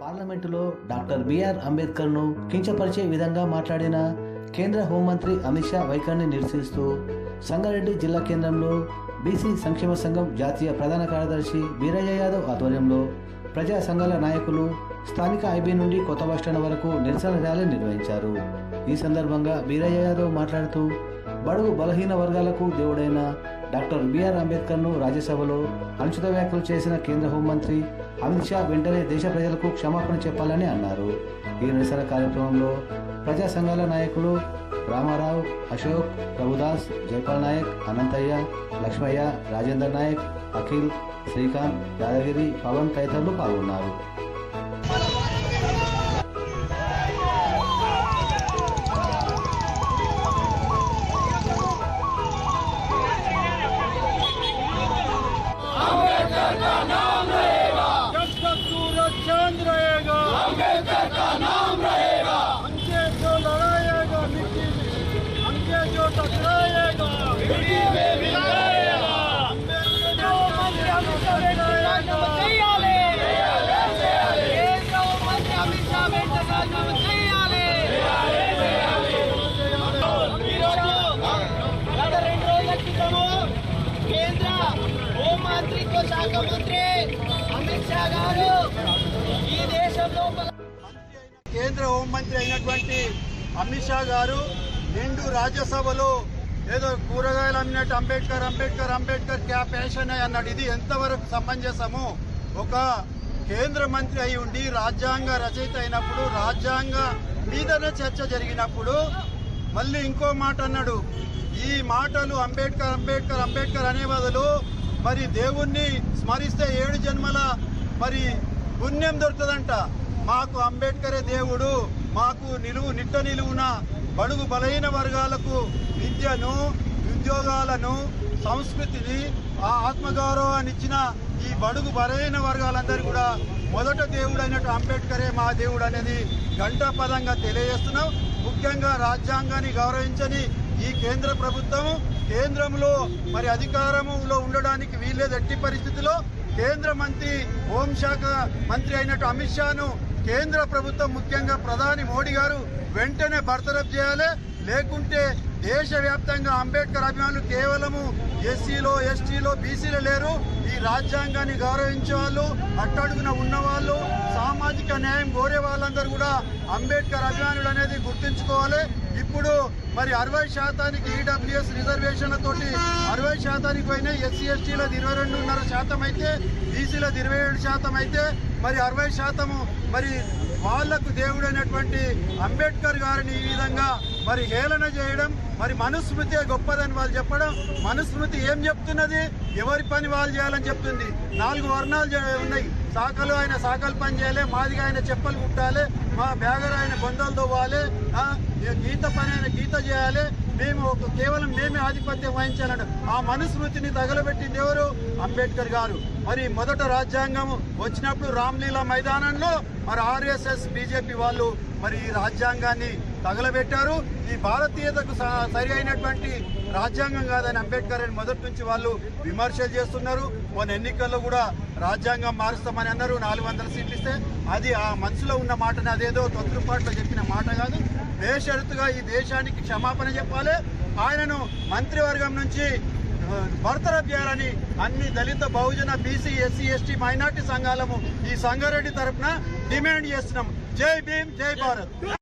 పార్లమెంటులో doctor BR అంబేద్కర్ను కించపరిచే విధంగా మాట్లాడిన కేంద్ర హోంమంత్రి అమిత్ షా వైఖరిని నిరసిస్తూ సంగారెడ్డి జిల్లా కేంద్రంలో బీసీ సంక్షేమ సంఘం జాతీయ ప్రధాన కార్యదర్శి వీరయ్య యాదవ్ ఆధ్వర్యంలో ప్రజా సంఘాల నాయకులు స్థానిక ఐబీ నుండి కొత్త బస్టాండ్ వరకు నిరసన ర్యాలీ నిర్వహించారు. ఈ సందర్భంగా వీరయ్య యాదవ్ మాట్లాడుతూ బడుగు బలహీన వర్గాలకు దేవుడైన డాక్టర్ బిఆర్ అంబేద్కర్ను రాజ్యసభలో అనుచిత వ్యాఖ్యలు చేసిన కేంద్ర హోంమంత్రి అమిత్ షా వెంటనే దేశ ప్రజలకు క్షమాపణ చెప్పాలని అన్నారు. ఈ నిరసన కార్యక్రమంలో ప్రజా సంఘాల నాయకులు రామారావు అశోక్ ప్రభుదాస్ జైపాల్ నాయక్ అనంతయ్య లక్ష్మయ్య రాజేందర్ నాయక్ అఖిల్ శ్రీకాంత్ యాదగిరి పవన్ తదితరులు పాల్గొన్నారు. No! కేంద్ర శాఖ మంత్రి అమిత్ షా గారు ఈ దేశం లోపల కేంద్ర హోంమంత్రి అయినటువంటి అమిత్ షా గారు నిండు రాజ్యసభలో ఏదో కూరగాయలు అమ్మినట్టు అంబేద్కర్ అంబేద్కర్ అంబేద్కర్ క్యా పేషన్ అన్నాడు. ఇది ఎంతవరకు సమంజసము ఒక కేంద్ర మంత్రి అయి ఉండి రాజ్యాంగ రచయిత అయినప్పుడు రాజ్యాంగ మీదనే చర్చ జరిగినప్పుడు మళ్ళీ ఇంకో మాట అన్నాడు. ఈ మాటలు అంబేద్కర్ అంబేద్కర్ అంబేద్కర్ అనే బదులు మరి దేవుణ్ణి స్మరిస్తే ఏడు జన్మల మరి పుణ్యం దొరుకుతుందంట. మాకు అంబేద్కరే దేవుడు మాకు నిలువు నిట్ట నిలువున బడుగు బలహీన వర్గాలకు విద్యను ఉద్యోగాలను సంస్కృతిని ఆ ఆత్మగౌరవాన్ని ఇచ్చిన ఈ బడుగు బలహీన వర్గాలందరూ కూడా మొదట దేవుడు అయినట్టు అంబేద్కరే మా దేవుడు అనేది ఘంటాపదంగా తెలియజేస్తున్నాం. ముఖ్యంగా రాజ్యాంగాన్ని గౌరవించని ఈ కేంద్ర ప్రభుత్వం కేంద్రంలో మరి అధికారంలో ఉండడానికి వీల్లేదు. ఎట్టి పరిస్థితిలో కేంద్ర మంత్రి హోంశాఖ మంత్రి అయినట్టు అమిత్ షాను కేంద్ర ప్రభుత్వం ముఖ్యంగా ప్రధాని మోడీ గారు వెంటనే బర్తరఫ్ చేయాలి. లేకుంటే దేశవ్యాప్తంగా అంబేద్కర్ అభిమానులు కేవలము ఎస్సీలో ఎస్టీలో బీసీలో లేరు. ఈ రాజ్యాంగాన్ని గౌరవించే వాళ్ళు అట్టడుగున ఉన్నవాళ్ళు సామాజిక న్యాయం కోరే వాళ్ళందరూ కూడా అంబేద్కర్ అభిమానులు అనేది గుర్తుంచుకోవాలి. ఇప్పుడు మరి అరవై శాతానికి ఈడబ్ల్యూఎస్ రిజర్వేషన్లతోటి అరవై శాతానికి పైన ఎస్సీ ఎస్టీలది ఇరవై రెండున్నర శాతం అయితే బీసీలది ఇరవై ఏడు శాతం అయితే మరి అరవై శాతము మరి వాళ్ళకు దేవుడైనటువంటి అంబేద్కర్ గారిని ఈ విధంగా మరి హేళన చేయడం మరి మనుస్మృతి గొప్పదని వాళ్ళు చెప్పడం మనుస్మృతి ఏం చెప్తున్నది? ఎవరి పని వాళ్ళు చేయాలని చెప్తుంది? నాలుగు వర్ణాలు ఉన్నాయి. శాఖలు ఆయన శాఖలు పని చేయాలి మాదిగా ఆయన చెప్పలు కుట్టాలి మా బ్యాగర్ ఆయన బొందలు తవ్వాలి గీత పని ఆయన గీత చేయాలి మేము కేవలం మేమే ఆధిపత్యం వహించాలని ఆ మనుస్మృతిని తగలబెట్టింది ఎవరు? అంబేద్కర్ గారు. మరి మొదట రాజ్యాంగం వచ్చినప్పుడు రామ్లీలా మైదానంలో మరి ఆర్ఎస్ఎస్ బీజేపీ వాళ్ళు మరి ఈ రాజ్యాంగాన్ని తగలబెట్టారు. ఈ భారతీయతకు స- సరి అయినటువంటి రాజ్యాంగం కాదని అంబేద్కర్ అని మొదటి నుంచి వాళ్ళు విమర్శలు చేస్తున్నారు. మొన్న ఎన్నికల్లో కూడా రాజ్యాంగం మారుస్తామని అన్నారు. నాలుగు వందల సీట్లు ఇస్తే అది ఆ మనసులో ఉన్న మాటని అదేదో తొత్తుపాట్లో చెప్పిన మాట కాదు. బేషరతుగా ఈ దేశానికి క్షమాపణ చెప్పాలి. ఆయనను మంత్రివర్గం నుంచి ఆ, బర్తరఫ్ చేయాలని అన్ని దళిత బహుజన బీసీ ఎస్సీ ఎస్టీ మైనార్టీ సంఘాలము ఈ సంగారెడ్డి తరపున డిమాండ్ చేస్తున్నాం. జై భీమ్ జై భారత్.